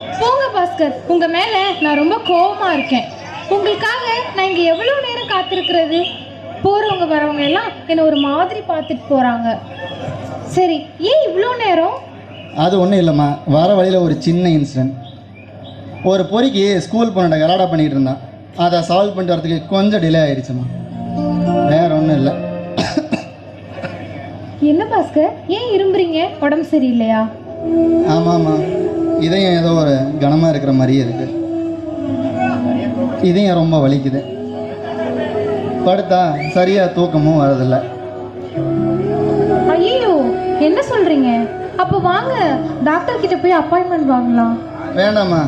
போங்க பாஸ்கர். உங்க மேல நான் ரொம்ப கோவமா இருக்கேன். உங்களுக்காக நான் இங்க எவ்வளவு நேரம் காத்திருக்கிறது? போறவங்க வரவங்க எல்லாம் என்னை ஒரு மாதிரி பார்த்துட்டு போறாங்க. சரி ஏன் இவ்வளோ நேரம்? அது ஒன்றும் இல்லைம்மா. வர வழியில் ஒரு சின்ன இன்சிடென்ட் ஒரு பொறிக்கு ஸ்கூல் பொண்ணோட கலாடா பண்ணிகிட்டு இருந்தான். அதை சால்வ் பண்ணிட்டு வரதுக்கு கொஞ்சம் டிலே ஆயிடுச்சுமா வேற ஒன்றும் இல்லை. என்ன பாஸ்கர்? ஏன் இரும்புறீங்க? உடம்பு சரியில்லையா? ஆமாம்மா. இதயம் ஏதோ ஒரு கனமாக இருக்கிற மாதிரியே இருக்கு. இதயம் ரொம்ப வலிக்குது. படுத்தா சரியாக தூக்கமும் வரதில்லை ஐயோ என்ன சொல்றீங்க? அப்போ வாங்க டாக்டர் கிட்ட போய் அப்பாயின்மெண்ட் வாங்கலாம். வேண்டாம்மா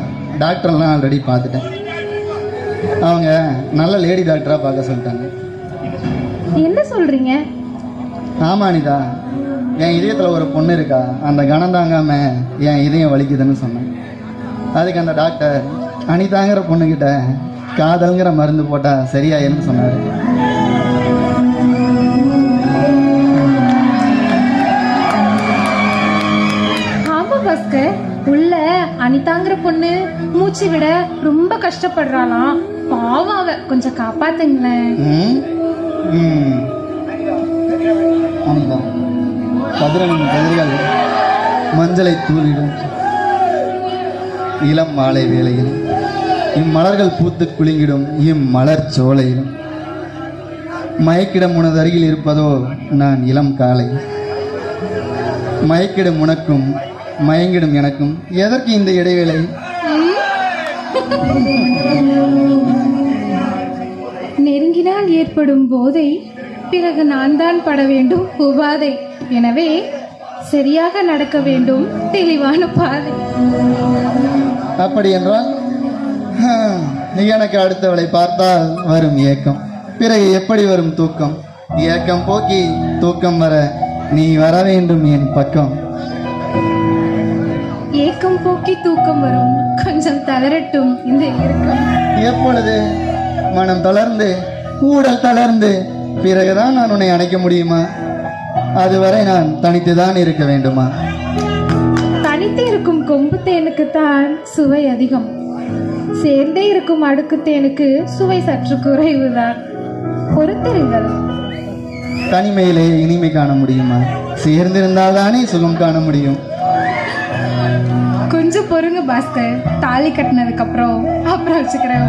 டாக்டர்லாம் ஆல்ரெடி பார்த்துட்டேன். அவங்க நல்ல லேடி டாக்டராக பார்க்க சொல்லிட்டாங்க. என்ன சொல்றீங்க? ஆமா அனிதா. என் இதயத்தில் ஒரு பொண்ணு இருக்கா? அந்த கணம் தாங்காம என் இதயம் வலிக்குதுன்னு சொன்னேன். அதுக்கு அந்த டாக்டர் அனிதாங்கிற பொண்ணுக்கிட்ட காதல்ங்கிற மருந்து போட்டால் சரியாயிருன்னு சொன்னார். உள்ள அனிதாங்கிற பொண்ணு மூச்சு விட ரொம்ப கஷ்டப்படுறாளாம். பாவம் அவ. கொஞ்சம் காப்பாத்துங்களேன். கதிரவனின் கதிர்கள் மஞ்சளை தூளிடும் இளம் மாலை வேளையில் இம்மலர்கள் பூத்து குலுங்கிடும் இம்மலர் சோலையிலும். மயக்கிடம் உனது அருகில் இருப்பதோ நான் இளம் காலை. மயக்கிடும் உனக்கும் மயங்கிடும் எனக்கும் எதற்கு இந்த இடைவேளை? நெருங்கினால் ஏற்படும் போதை பிறகு நான் தான் பட வேண்டும் உபாதை. எனவே சரியாக நடக்க வேண்டும். தெளிவான பாதை. அப்படி என்றால் எனக்கு அடுத்தவளை பார்த்தால் வரும் ஏக்கம். பிறகு எப்படி வரும் தூக்கம்? ஏக்கம் போக்கி தூக்கம் வர நீ வர வேண்டும் என் பக்கம். ஏக்கம் போக்கி தூக்கம் வரும். கொஞ்சம் தளரட்டும் இந்த இயக்கம் எப்பொழுது? மனம் தளர்ந்து ஊடல் தளர்ந்து பிறகுதான் நான் உன்னை அணைக்க முடியுமா? அதுவரை நான் தனித்துதான் இருக்க வேண்டுமா? தனித்து இருக்கும் கொம்பு தேனுக்கு தான் சுவை அதிகம். சேர்ந்தே இருக்கும் அடுக்கு தேனுக்கு சுவை சற்று குறைவுதான். பொறுத்திருங்கள். தனிமையிலே இனிமை காண முடியுமா? சேர்ந்திருந்தால் தானே சுகம் காண முடியும். கொஞ்சம் பொறுங்க பாஸ்கர். தாலி கட்டினதுக்கு அப்புறம் அப்புறம் வச்சுக்கிறேன்